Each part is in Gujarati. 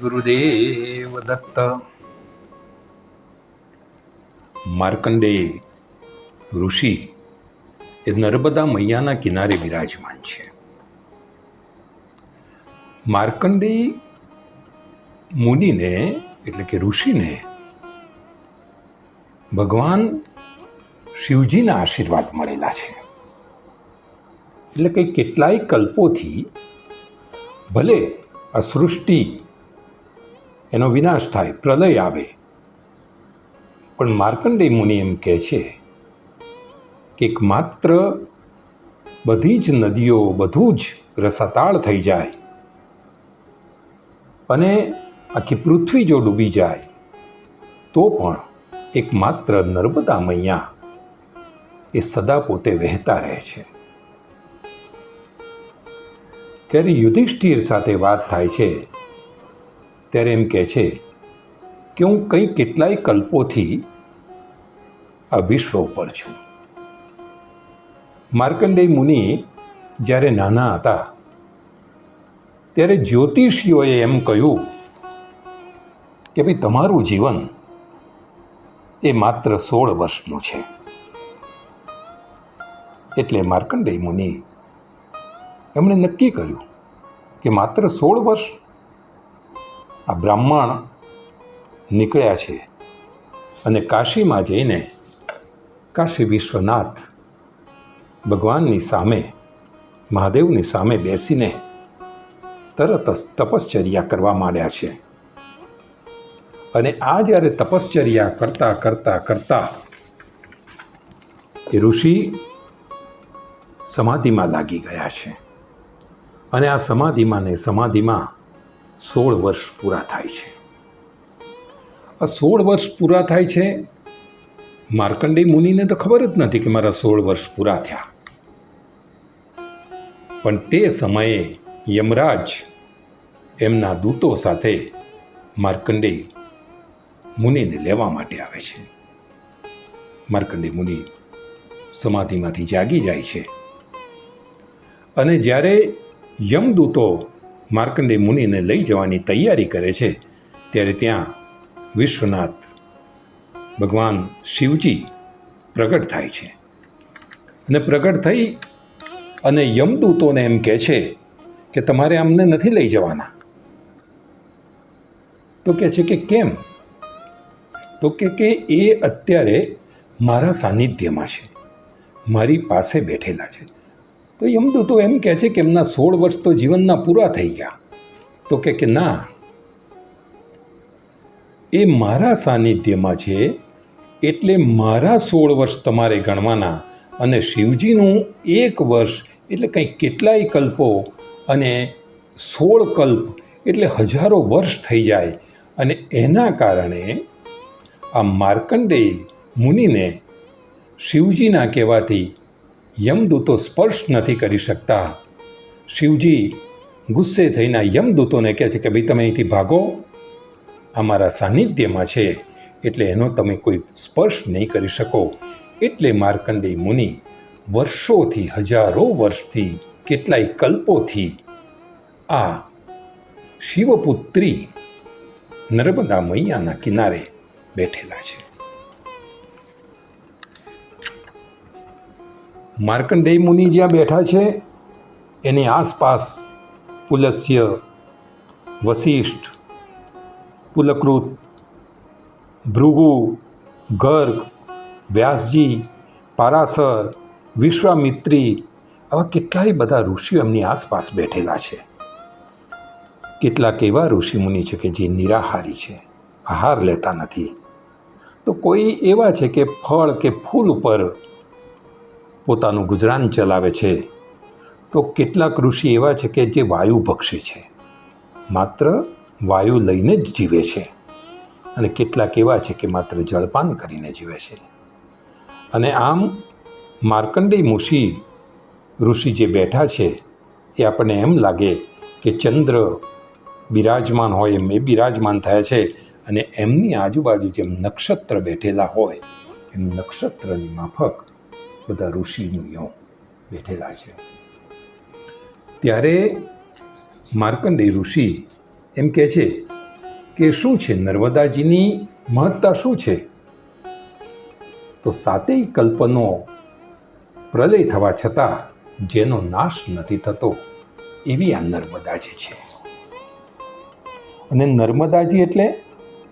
ગુરુદેવ દત્ત માર્કંડેય ઋષિ એ નર્મદા મૈયાના કિનારે બિરાજમાન છે માર્કંડેય મુનિને એટલે કે ઋષિને ભગવાન શિવજીના આશીર્વાદ મળેલા છે એટલે કે કેટલાય કલ્પોથી ભલે આ સૃષ્ટિ એનો વિનાશ થાય, પ્રલય આવે. પણ માર્કંડેય મુનિ એમ કહે છે કે માત્ર બધી જ નદીઓ, બધું જ રસાતાળ થઈ જાય અને આખી પૃથ્વી જો ડૂબી જાય, તો પણ એકમાત્ર નર્મદા મૈયા એ સદા પોતે વહેતા રહે છે. ત્યારે યુધિષ્ઠિર સાથે વાત થાય છે. ત્યારે એમ કહે છે કે હું કંઈ કેટલાય કલ્પોથી આ વિશ્વ ઉપર છું. માર્કંડેય મુનિ જ્યારે નાના હતા, ત્યારે જ્યોતિષીઓએ એમ કહ્યું કે ભાઈ, તમારું જીવન એ માત્ર સોળ વર્ષનું છે. એટલે માર્કંડેય મુનિ એમણે નક્કી કર્યું કે માત્ર સોળ વર્ષ આ બ્રાહ્મણ નીકળ્યા છે અને કાશીમાં જઈને કાશી વિશ્વનાથ ભગવાનની સામે, મહાદેવની સામે બેસીને તરત તપશ્ચર્યા કરવા માંડ્યા છે. અને આ જ્યારે તપશ્ચર્યા કરતા કરતા કરતા એ ઋષિ સમાધિમાં લાગી ગયા છે. અને આ સમાધિમાં ને સમાધિમાં સોળ વર્ષ પૂરા થાય છે. આ સોળ વર્ષ પૂરા થાય છે માર્કંડેય મુનિને તો ખબર જ નથી કે મારા સોળ વર્ષ પૂરા થયા. પણ તે સમયે યમરાજ એમના દૂતો સાથે માર્કંડેય મુનિને લેવા માટે આવે છે. માર્કંડેય મુનિ સમાધિમાંથી જાગી જાય છે. અને જ્યારે યમદૂતો માર્કંડેય મુનિને લઈ જવાની તૈયારી કરે છે. ત્યારે ત્યાં વિશ્વનાથ ભગવાન શિવજી પ્રગટ થાય છે. અને પ્રગટ થઈ અને યમદૂતોને એમ કહે છે કે તમારે અમને નથી લઈ જવાના. તો કહે છે કે કેમ? તો કે કે એ અત્યારે મારા સાનિધ્યમાં છે. મારી પાસે બેઠેલા છે. તો યમદૂતો એમ કહે છે કે એમના સોળ વર્ષ તો જીવનના પૂરા થઈ ગયા. તો કે કે ના, એ મારા સાનિધ્યમાં છે એટલે મારા સોળ વર્ષ તમારે ગણવાના અને શિવજીનું એક વર્ષ એટલે કંઈક કેટલાય કલ્પો અને સોળ કલ્પ એટલે હજારો વર્ષ થઈ જાય અને એના કારણે આ માર્કંડેય મુનિને શિવજીના કહેવાથી યમદૂતો સ્પર્શ નથી કરી શકતા. શિવજી ગુસ્સે થઈને યમદૂતોને કહે છે કે ભાઈ, તમે અહીંથી ભાગો. આ મારા સાનિધ્યમાં છે. એટલે એનો તમે કોઈ સ્પર્શ નહીં કરી શકો. એટલે માર્કંડેય મુનિ વર્ષોથી, હજારો વર્ષથી, કેટલાય કલ્પોથી આ શિવપુત્રી નર્મદા મૈયાના કિનારે બેઠેલા છે. માર્કંડેય મુનિ જ્યાં બેઠા છે, એની આસપાસ પુલત્સ્ય વશિષ્ઠ પુલકૃત, ભૃગુ, ગર્ગ, વ્યાસજી, પારાસર, વિશ્વામિત્રી આવા કેટલાય બધા ઋષિઓ એમની આસપાસ બેઠેલા છે. કેટલાક એવા ઋષિમુનિ છે કે જે નિરાહારી છે, આહાર લેતા નથી. તો કોઈ એવા છે કે ફળ કે ફૂલ ઉપર પોતાનું ગુજરાન ચલાવે છે. તો કેટલાક ઋષિ એવા છે કે જે વાયુ ભક્ષી છે. માત્ર વાયુ લઈને જ જીવે છે. અને કેટલાક એવા છે કે માત્ર જળપાન કરીને જીવે છે. અને આમ માર્કંડેય મુષિ ઋષિ જે બેઠા છે, એ આપણને એમ લાગે કે ચંદ્ર બિરાજમાન હોય, એમ એ બિરાજમાન થયા છે અને એમની આજુબાજુ જેમ નક્ષત્ર બેઠેલા હોય, એમ નક્ષત્રની માફક બધા ઋષિ મુનિઓ બેઠેલા છે. ત્યારે માર્કંડેય ઋષિ એમ કહે છે કે શું છે નર્મદાજીની મહત્તા શું છે? તો સાતેય કલ્પનો પ્રલય થવા છતાં જેનો નાશ નથી થતો એવી આ નર્મદાજી છે. અને નર્મદાજી એટલે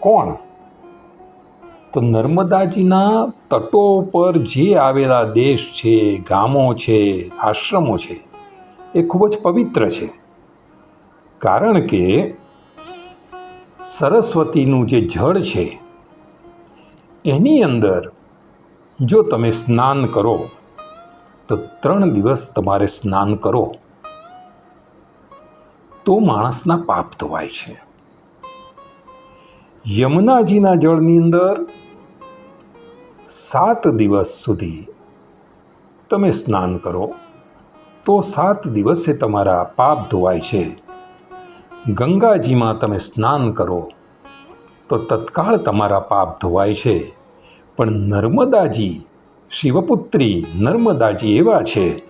કોણ? તો નર્મદાજીના તટો પર જે આવેલા દેશ છે, ગામો છે, આશ્રમો છે, એ ખૂબ જ પવિત્ર છે. કારણ કે સરસ્વતીનું જે જળ છે, એની અંદર જો તમે સ્નાન કરો, તો ત્રણ દિવસ તમારે સ્નાન કરો. તો માણસના પાપ ધોવાય છે. યમુનાજીના જળની અંદર સાત દિવસ સુધી તમે સ્નાન કરો, તો સાત દિવસે તમારા પાપ ધોવાય છે. ગંગાજીમાં તમે સ્નાન કરો, તો તત્કાળ તમારા પાપ ધોવાય છે. પણ નર્મદાજી, શિવપુત્રી નર્મદાજી એવા છે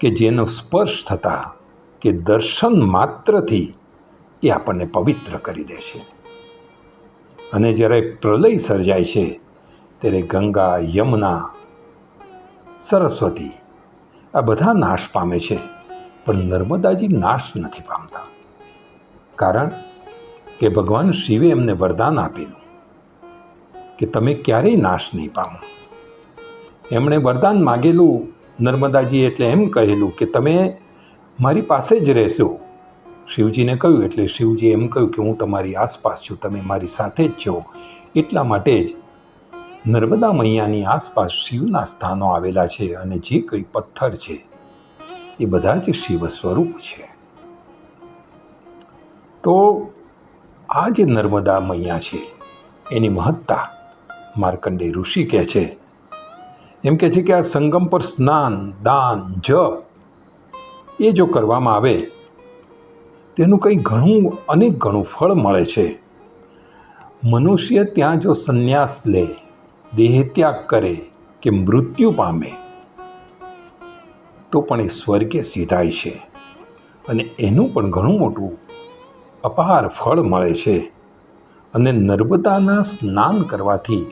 કે જેનો સ્પર્શ થતાં કે દર્શન માત્રથી એ આપણને પવિત્ર કરી દે છે. અને જ્યારે પ્રલય સર્જાય છે, ત્યારે ગંગા, યમુના, સરસ્વતી, આ બધા નાશ પામે છે. પણ નર્મદાજી નાશ નથી પામતા. કારણ કે ભગવાન શિવે એમને વરદાન આપેલું કે તમે ક્યારેય નાશ નહીં પામો. એમણે વરદાન માગેલું નર્મદાજી એટલે એમ કહેલું કે તમે મારી પાસે જ રહેશો. શિવજીને કહ્યું, એટલે શિવજીએ એમ કહ્યું કે હું તમારી આસપાસ છું, તમે મારી સાથે જ છો. એટલા માટે જ નર્મદા મૈયાની આસપાસ શિવના સ્થાનો આવેલા છે અને જે કંઈ પથ્થર છે, એ બધા જ શિવ સ્વરૂપ છે. તો આ જે નર્મદા મૈયા છે, એની મહત્તા માર્કંડે ઋષિ કહે છે. એમ કહે છે કે આ સંગમ પર સ્નાન, દાન, જપ, એ જો કરવામાં આવે તેનું કંઈ ઘણું અનેક ઘણું ફળ મળે છે. મનુષ્ય ત્યાં જો સંન્યાસ લે, દેહ ત્યાગ કરે કે મૃત્યુ પામે, તો પણ એ સ્વર્ગે સીધાય છે અને એનું પણ ઘણું મોટું અપાર ફળ મળે છે અને નર્મદાના સ્નાન કરવાથી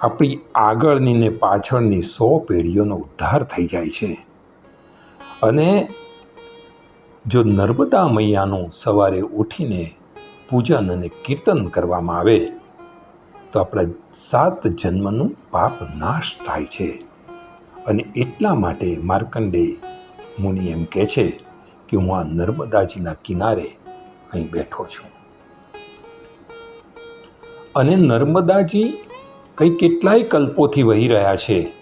આપણી આગળની ને પાછળની સો પેઢીઓનો ઉદ્ધાર થઈ જાય છે. અને જો નર્મદા મૈયાનું સવારે ઉઠીને પૂજન અને કીર્તન કરવામાં આવે, તો આપણા સાત જન્મનું પાપ નાશ થાય છે. અને એટલા માટે માર્કંડે મુનિ એમ કહે છે કે હું આ નર્મદાજીના કિનારે અહીં બેઠો છું. અને નર્મદાજી કંઈ કેટલાય કલ્પોથી વહી રહ્યા છે.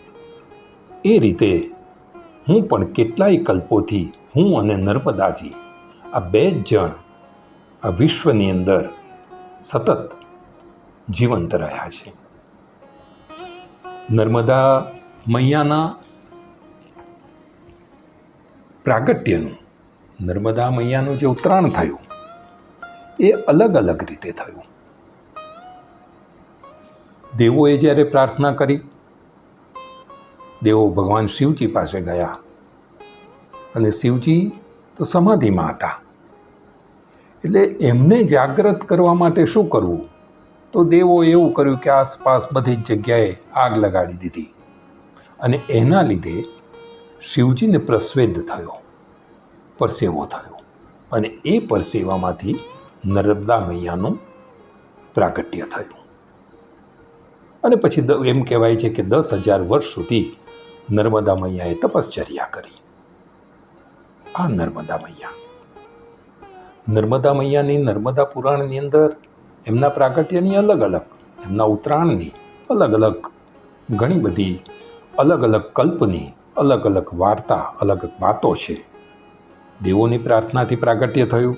એ રીતે હું પણ કેટલાય કલ્પોથી હું અને નર્મદાજી આ બે જ જણ આ વિશ્વની અંદર સતત જીવંત રહ્યા છે નર્મદા મૈયાના પ્રાગટ્યનું, નર્મદા મૈયાનું જે ઉત્તરાયણ થયું, એ અલગ અલગ રીતે થયું. દેવોએ જ્યારે પ્રાર્થના કરી, દેવો ભગવાન શિવજી પાસે ગયા અને શિવજી તો સમાધિમાં હતા. એટલે એમને જાગ્રત કરવા માટે શું કરવું? તો દેવો એવું કર્યું કે આસપાસ બધી જ જગ્યાએ આગ લગાડી દીધી. અને એના લીધે શિવજીને પ્રસ્વેદ થયો, પરસેવો થયો. અને એ પરસેવામાંથી નર્મદા મૈયાનું પ્રાગટ્ય થયું. અને પછી એમ કહેવાય છે કે દસ હજાર વર્ષ સુધી નર્મદા મૈયાએ તપશ્ચર્યા કરી. આ નર્મદા મૈયા. નર્મદા મૈયાની નર્મદા પુરાણની અંદર એમના પ્રાગટ્યની અલગ અલગ, એમના ઉત્તરાયણની અલગ અલગ, ઘણી બધી અલગ અલગ કલ્પની, અલગ અલગ વાર્તા, અલગ વાતો છે. દેવોની પ્રાર્થનાથી પ્રાગટ્ય થયું.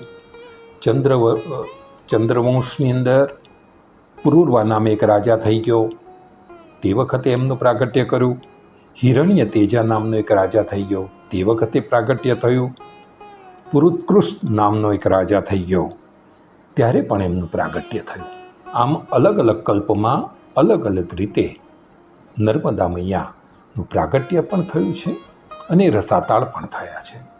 ચંદ્ર ચંદ્રવંશની અંદર પુરુરવા નામે એક રાજા થઈ ગયો. તે વખતે એમનું પ્રાગટ્ય કર્યું. હિરણ્ય તેજા નામનો એક રાજા થઈ ગયો. તે વખતે પ્રાગટ્ય થયું. પુરુત્કૃષ્ટ નામનો એક રાજા થઈ ગયો. ત્યારે પણ એમનું પ્રાગટ્ય થયું. આમ અલગ અલગ કલ્પમાં અલગ અલગ રીતે નર્મદા મૈયાનું પ્રાગટ્ય પણ થયું છે અને રસાતાળ પણ થયા છે.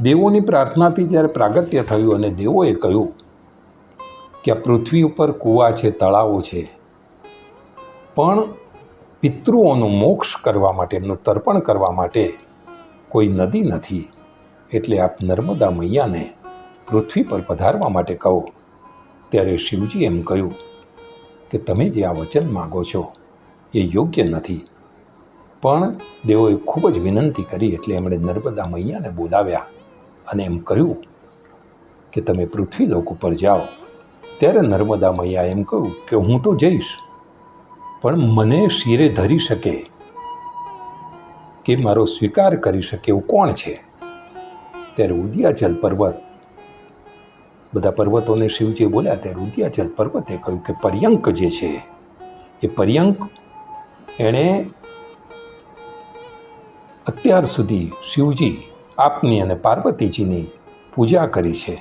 દેવોની પ્રાર્થનાથી જ્યારે પ્રાગટ્ય થયું અને દેવોએ કહ્યું કે આ પૃથ્વી ઉપર કૂવા છે, તળાવો છે, પણ પિતૃઓનું મોક્ષ કરવા માટે, એમનું તર્પણ કરવા માટે કોઈ નદી નથી. એટલે આપ નર્મદા મૈયાને પૃથ્વી પર પધારવા માટે કહો. ત્યારે શિવજી એમ કહ્યું કે તમે જે આ વચન માગો છો, એ યોગ્ય નથી. પણ દેવોએ ખૂબ જ વિનંતી કરી એટલે એમણે નર્મદા મૈયાને બોલાવ્યા અને એમ કહ્યું કે તમે પૃથ્વી લોક ઉપર જાઓ. ત્યારે નર્મદા મૈયા એમ કહ્યું કે હું તો જઈશ. પણ મને શિરે ધરી શકે કે મારો સ્વીકાર કરી શકે એવું કોણ છે? ત્યારે ઉદિયાચલ પર્વત. બધા પર્વતોને શિવજી બોલ્યા ત્યારે ઉદિયાચલ પર્વતે કહ્યું કે પર્યંક જે છે, એ પર્યંક એણે અત્યાર સુધી શિવજી આપની અને પાર્વતીજીની પૂજા કરી છે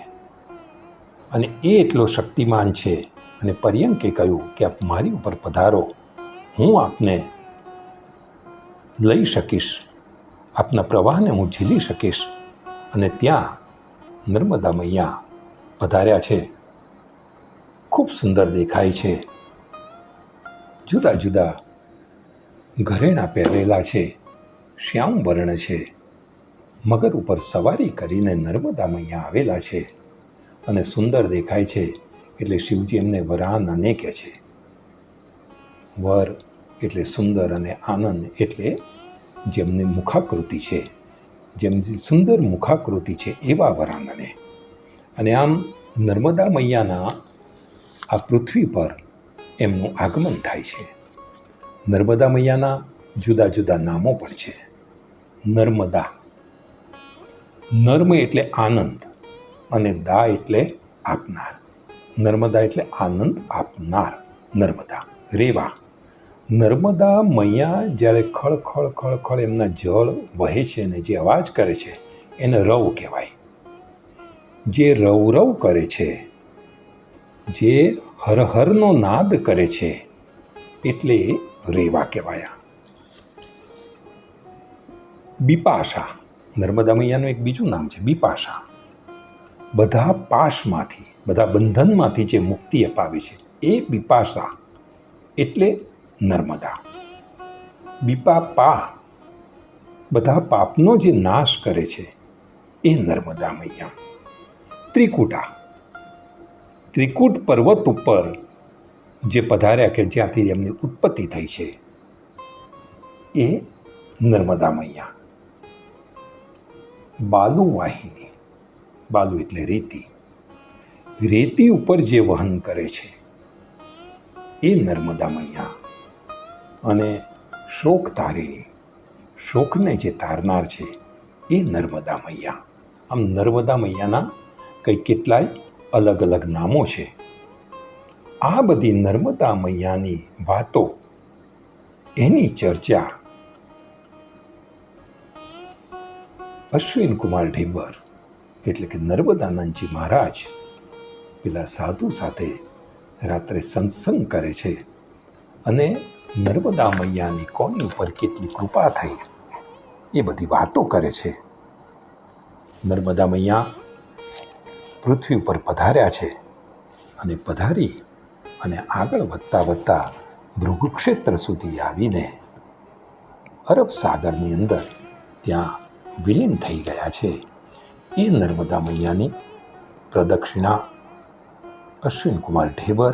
અને એ એટલો શક્તિમાન છે અને પર્યંકે કહ્યું કે આપ મારી ઉપર પધારો. હું આપને લઈ શકીશ, આપના પ્રવાહને હું ઝીલી શકીશ અને ત્યાં નર્મદા મૈયા પધાર્યા છે. ખૂબ સુંદર દેખાય છે. જુદા જુદા ઘરેણાં પહેરેલા છે, શ્યામ વર્ણ છે. મગર ઉપર સવારી કરીને નર્મદા મૈયા આવેલા છે અને સુંદર દેખાય છે એટલે શિવજી એમને વરાન અને કહે છે. વર એટલે સુંદર અને આનંદ એટલે જેમની મુખાકૃતિ છે. જેમની સુંદર મુખાકૃતિ છે એવા વરાનને અને આમ નર્મદા મૈયાના આ પૃથ્વી પર એમનું આગમન થાય છે. નર્મદા મૈયાના જુદા જુદા નામો પણ છે. નર્મદા. નર્મ એટલે આનંદ અને દા એટલે આપનાર. નર્મદા એટલે આનંદ આપનાર. નર્મદા. રેવા. નર્મદા મૈયા જ્યારે ખળ ખળ ખળ ખળ એમના જળ વહે છે અને જે અવાજ કરે છે, એને રવ કહેવાય. જે રવ રવ કરે છે, જે હરહરનો નાદ કરે છે, એટલે રેવા કહેવાયા. બિપાશા, નર્મદા મૈયાનું એક બીજું નામ છે, બિપાશા. બધા પાશમાંથી, બધા બંધનમાંથી જે મુક્તિ અપાવે છે, એ બિપાશા. એટલે નર્મદા. બીપા પા બધા પાપનો જે નાશ કરે છે એ નર્મદા મૈયા ત્રિકુટા. ત્રિકૂટ પર્વત ઉપર જે પધાર્યા કે જ્યાંથી એમની ઉત્પત્તિ થઈ છે એ નર્મદા મૈયા. બાલુ વાહિની. બાલુ એટલે રેતી. રેતી ઉપર જે વહન કરે છે એ નર્મદા મૈયા. અને શોક તારીણી. શોકને જે તારનાર છે એ નર્મદા મૈયા. આમ નર્મદા મૈયાના કંઈ કેટલાય અલગ અલગ નામો છે. આ બધી નર્મદા મૈયાની વાતો, એની ચર્ચા અશ્વિન કુમાર ઢેબર એટલે કે નર્મદાનંદજી મહારાજ પેલા સાધુ સાથે રાત્રે સત્સંગ કરે છે અને નર્મદા મૈયાની કોની ઉપર કેટલી કૃપા થઈ? એ બધી વાતો કરે છે. નર્મદા મૈયા પૃથ્વી ઉપર પધાર્યા છે અને પધારી અને આગળ વધતા વધતા ભૃગુક્ષેત્ર સુધી આવીને અરબ સાગરની અંદર ત્યાં વિલીન થઈ ગયા છે. એ નર્મદા મૈયાની પ્રદક્ષિણા અશ્વિનકુમાર ઢેબર,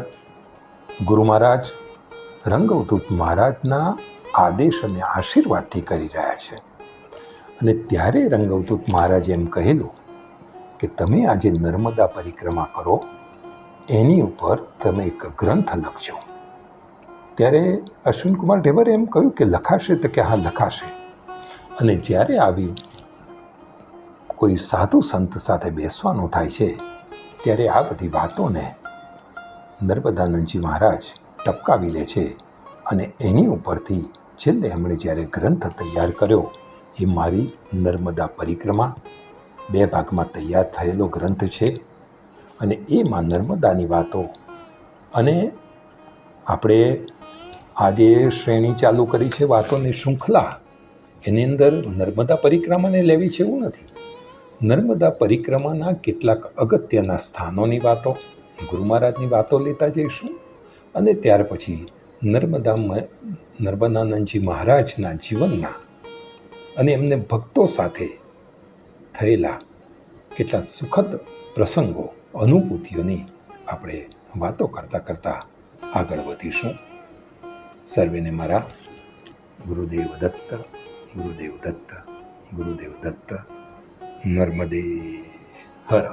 ગુરુ મહારાજ રંગવદૂત મહારાજના આદેશ અને આશીર્વાદથી કરી રહ્યા છે. અને ત્યારે રંગવદૂત મહારાજે એમ કહેલું કે તમે આજે નર્મદા પરિક્રમા કરો, એની ઉપર તમે એક ગ્રંથ લખજો. ત્યારે અશ્વિનકુમાર ઢેબરે એમ કહ્યું કે લખાશે તો કે હા, લખાશે. અને જ્યારે આવી કોઈ સાધુ સંત સાથે બેસવાનું થાય છે, ત્યારે આ બધી વાતોને નર્મદાનંદજી મહારાજ ટપકાવી લે છે અને એની ઉપરથી છેલ્લે એમણે જ્યારે ગ્રંથ તૈયાર કર્યો, એ મારી નર્મદા પરિક્રમા બે ભાગમાં તૈયાર થયેલો ગ્રંથ છે અને એમાં નર્મદાની વાતો અને આપણે આજે શ્રેણી ચાલુ કરી છે વાતોની શૃંખલા, એની અંદર નર્મદા પરિક્રમાને લેવી છે એવું નથી. નર્મદા પરિક્રમાના કેટલાક અગત્યના સ્થાનોની વાતો, ગુરુ મહારાજની વાતો લેતા જઈશું. અને ત્યાર પછી નર્મદા નર્મદાનંદજી મહારાજના જીવનમાં અને એમને ભક્તો સાથે થયેલા કેટલા સુખદ પ્રસંગો, અનુભૂતિઓની આપણે વાતો કરતાં કરતાં આગળ વધીશું. સર્વેને મારા ગુરુદેવ દત્ત ગુરુદેવ દત્ત ગુરુદેવ દત્ત, નર્મદે હર.